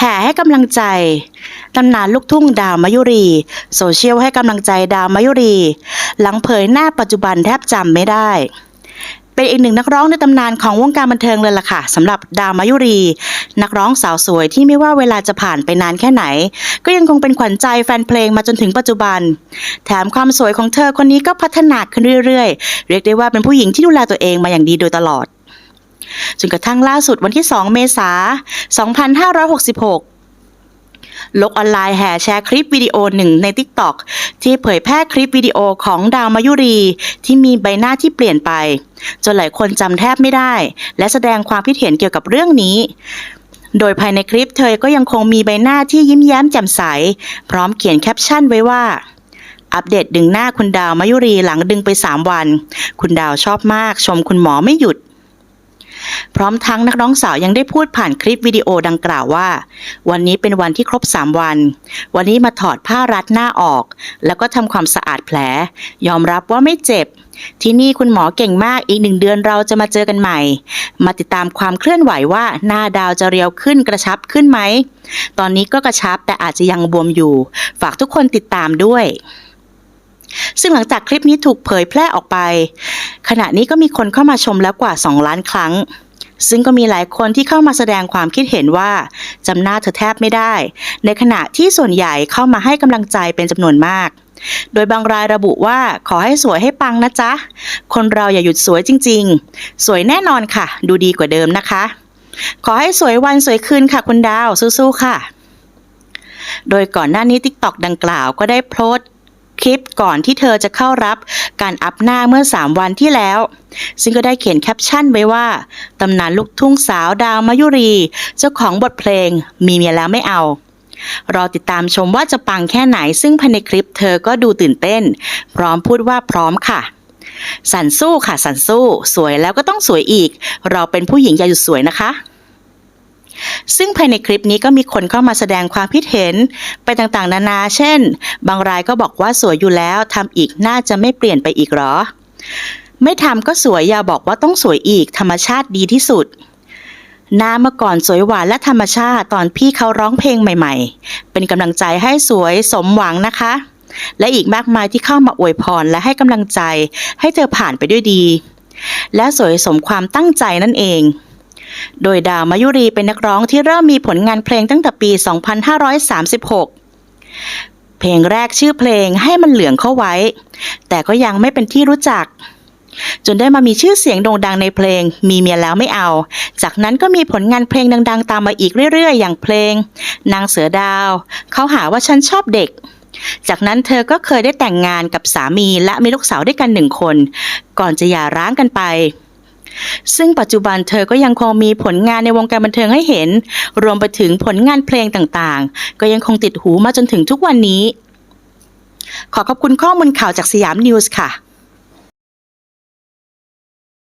แห่ให้กำลังใจ ตำนานลูกทุ่งดาวมายุรี โซเชียลให้กำลังใจดาวมายุรี หลังเผยหน้าปัจจุบันแทบจำไม่ได้ เป็นอีกหนึ่งนักร้องในตำนานของวงการบันเทิงเลยล่ะค่ะสำหรับดาวมายุรี นักร้องสาวสวยที่ไม่ว่าเวลาจะผ่านไปนานแค่ไหน ก็ยังคงเป็นขวัญใจแฟนเพลงมาจนถึงปัจจุบัน แถมความสวยของเธอคนนี้ก็พัฒนาขึ้นเรื่อยๆ เรียกได้ว่าเป็นผู้หญิงที่ดูแลตัวเองมาอย่างดีโดยตลอด จนกระทั่งล่าสุดวันที่ 2 เมษายน 2566โลกออนไลน์แห่แชร์คลิปวิดีโอหนึ่งใน TikTok ที่เผยแพร่คลิปวิดีโอของดาวมายุรี ที่มีใบหน้าที่เปลี่ยนไป จนหลายคนจำแทบไม่ได้ และแสดงความคิดเห็นเกี่ยวกับเรื่องนี้ โดยภายในคลิปเธอก็ยังคงมีใบหน้าที่ยิ้มแย้มแจ่มใส พร้อมเขียนแคปชั่นไว้ว่า อัปเดตดึงหน้าคุณดาวมายุรีหลังดึงไป 3 วัน คุณดาวชอบมาก ชมคุณหมอไม่หยุด พร้อมทั้งนักร้องสาวยังได้พูดผ่านคลิปวิดีโอดังกล่าวว่า วันนี้เป็นวันที่ครบ 3 วัน วันนี้มาถอดผ้ารัดหน้าออก แล้วก็ทำความสะอาดแผล ยอมรับว่าไม่เจ็บ ที่นี่คุณหมอเก่งมากอีกหนึ่งเดือนเราจะมาเจอกันใหม่ มาติดตามความเคลื่อนไหวว่าหน้าดาวจะเรียวขึ้นกระชับขึ้นไหม ตอนนี้ก็กระชับแต่อาจจะยังบวมอยู่ ฝากทุกคนติดตามด้วยซึ่งหลังจากคลิปนี้ถูกเผยแพร่ออกไป ขณะนี้ก็มีคนเข้ามาชมแล้วกว่า 2 ล้านครั้ง ซึ่งก็มีหลายคนที่เข้ามาแสดงความคิดเห็นว่าจำหน้าเธอแทบไม่ได้ ในขณะที่ส่วนใหญ่เข้ามาให้กำลังใจเป็นจำนวนมาก โดยบางรายระบุว่าขอให้สวยให้ปังนะจ๊ะ คนเราอย่าหยุดสวยจริง ๆ สวยแน่นอนค่ะ ดูดีกว่าเดิมนะคะ ขอให้สวยวันสวยคืนค่ะคุณดาวสู้ๆค่ะ โดยก่อนหน้านี้ TikTok ดังกล่าวก็ได้โพสต์ ลิปก่อนที่เธอจะเข้ารับการอัพหน้าเมื่อ 3 วันที่แล้ว ซึ่งก็ได้เขียนแคปชั่นไว้ว่า ตำนานลูกทุ่งสาวดาวมายุรี เจ้าของบทเพลง มีเมียแล้วไม่เอา รอติดตามชมว่าจะปังแค่ไหน ซึ่งภายในคลิปเธอก็ดูตื่นเต้น พร้อมพูดว่าพร้อมค่ะสันสู้ค่ะสันสู้ สวยแล้วก็ต้องสวยอีก เราเป็นผู้หญิงอย่าหยุดสวยนะคะ ซึ่งภายในคลิปนี้ก็มีคนเข้ามาแสดงความคิดเห็นไปต่างๆ นานา เช่น บางรายก็บอกว่าสวยอยู่แล้วทำอีกน่าจะไม่เปลี่ยนไปอีกหรอ ไม่ทำก็สวยอย่าบอกว่าต้องสวยอีกธรรมชาติดีที่สุดหน้าเมื่อก่อนสวยหวานและธรรมชาติตอนพี่เขาร้องเพลงใหม่ๆ เป็นกำลังใจให้สวยสมหวังนะคะ และอีกมากมายที่เข้ามาอวยพรและให้กำลังใจให้เธอผ่านไปด้วยดี และสวยสมความตั้งใจนั่นเอง โดยดาวมายุรีเป็นนักร้องที่เริ่มมีผลงานเพลงตั้งแต่ปี 2536 เพลงแรกชื่อเพลงให้มันเหลืองเข้าไว้ แต่ก็ยังไม่เป็นที่รู้จัก จนได้มามีชื่อเสียงโด่งดังในเพลง มีเมียแล้วไม่เอา จากนั้นก็มีผลงานเพลงดัง ๆ ตามมาอีกเรื่อย ๆ อย่างเพลง นางเสือดาว เขาหาว่าฉันชอบเด็กจากนั้นเธอก็เคยได้แต่งงานกับสามีและมีลูกสาวด้วยกันหนึ่งคน ก่อนจะหย่าร้างกันไป ซึ่งปัจจุบันเธอก็ยังคงมีผลงานในวงการบันเทิงให้เห็น รวมไปถึงผลงานเพลงต่างๆ ก็ยังคงติดหูมาจนถึงทุกวันนี้ ขอขอบคุณข้อมูลข่าวจากสยามนิวส์ค่ะ